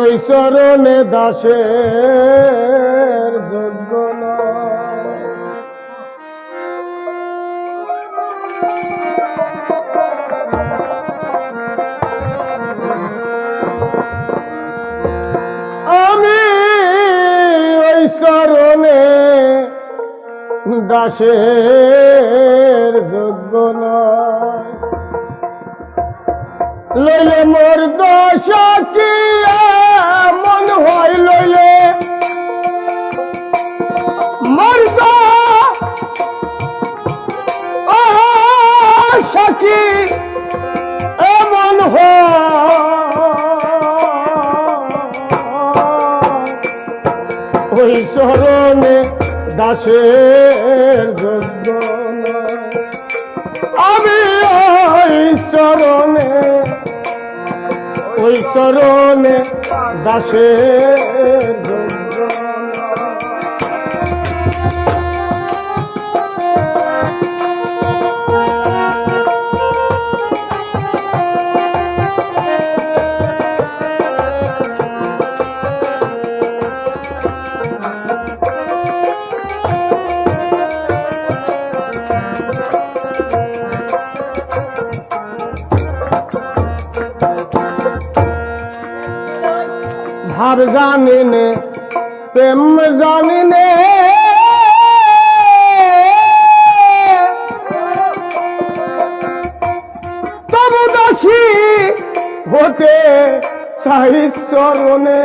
ওই চরণে চরণে দাসের যোগ্য নয়। লইলে মোর দশা কি ওই চরণে দাসের যোগ্য। আমি ওই চরণে ওই চরণে দাসের যোগ্য ভাব জানি নে প্রেম জানি নে তবু দাসী হতে চাই চরণে।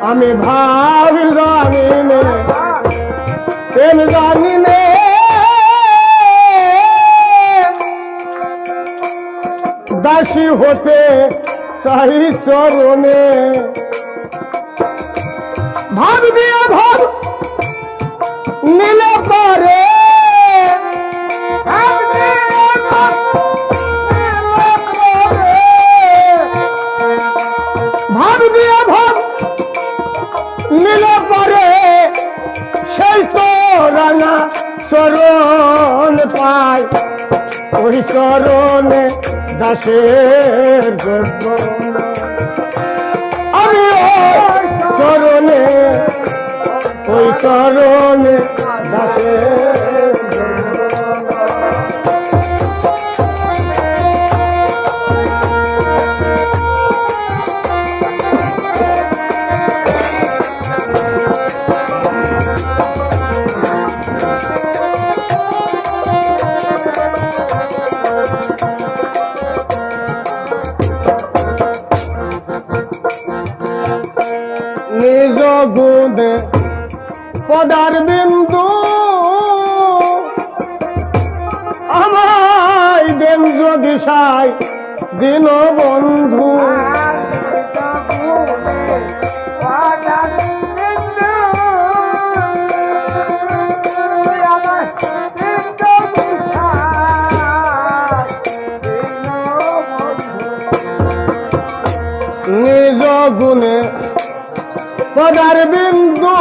আমি ভাব জানি নে প্রেম জানি নে দাসী হতে চাই চরণে। ভাব দিয়ে ভাব চরণ পায় ওই চরণে দাসের যোগ্য আমি ওই চরণে ওই চরণে দাসের নিজ গুণে পদার বিন্দু। আমায় দেন যদি সাই দিন বন্ধু। নিজ গুণে পদার বিন্দু।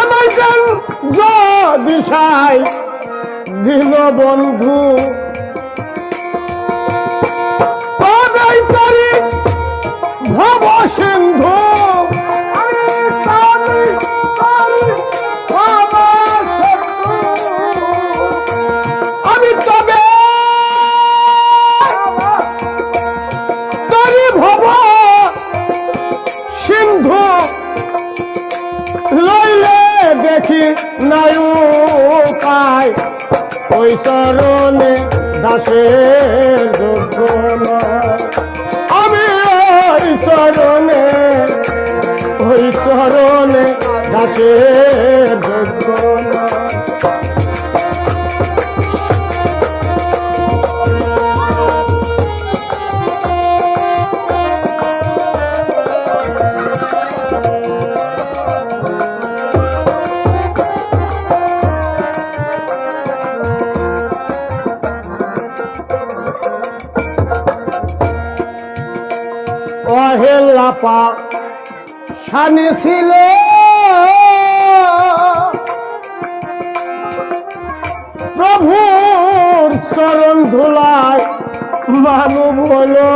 আমার যেন দিশাই দিল বন্ধু। নায়ুকায় ওই চরণে দাসের যোগ্য আমি ওই চরণে ওই চরণে দাসের যোগ্য অহেল্লাপা শানি ছিল। প্রভুর চরণ ধুলায় মানব হলো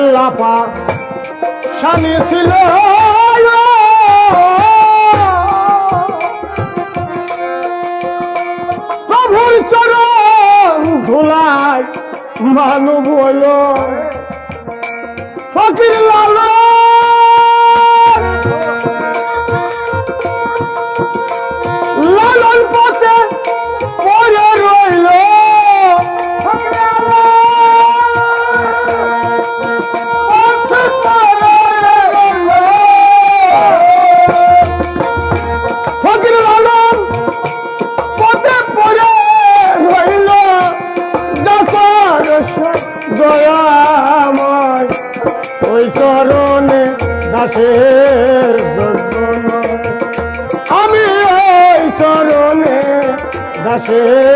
অহেল্লাপা স্বামী ছিল প্রভুর চরণ ধুলায় মানব হলো ফকির লাল দাসের আমি ওই চরণে দাসের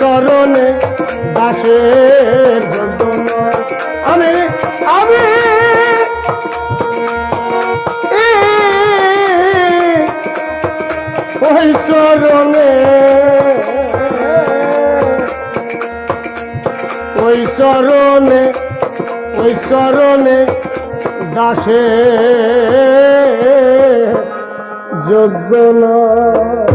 চরণে দাসের। আমি আমি ওই চরণে ওই চরণে ওই চরণে দাসে যোগ্য নয়